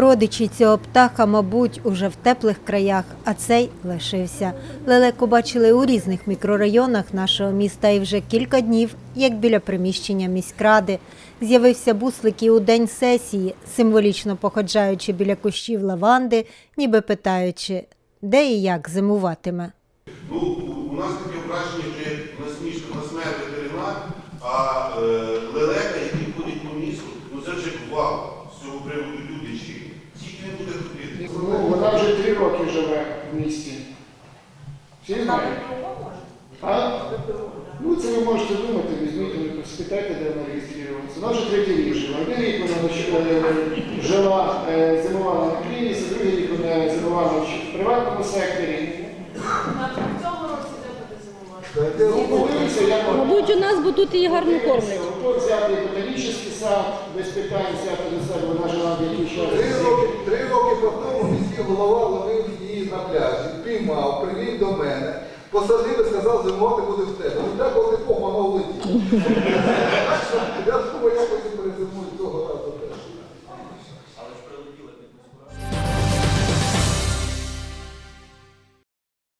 Родичі цього птаха, мабуть, уже в теплих краях, а цей лишився. Лелеку бачили у різних мікрорайонах нашого міста і вже кілька днів, як біля приміщення міськради. З'явився буслик і у день сесії, символічно походжаючи біля кущів лаванди, ніби питаючи, де і як зимуватиме. Ну, у- нас таке враження, що як на смерть ветеринар, а е, лелека, який ходить по місту, ну це вже вау роки живе в місті. Всі знають? А? Ну, це ви можете думати, візьміть, ви спитайте, де вона реєструється. Вона вже третій рік живе. Один рік вона е, жила, е, зимувала на клініці, другий рік вона зимувала в приватному секторі. Мабуть, у нас, бо тут її гарно кормлять. Тут взяти ботанічний сад, без питань взяти до себе, вона жила в якийсь час. Три роки, три роки по тому міський голова посадили, сказав, зимувати буде в тебе. Ну так коли Бог воно влетіло. Я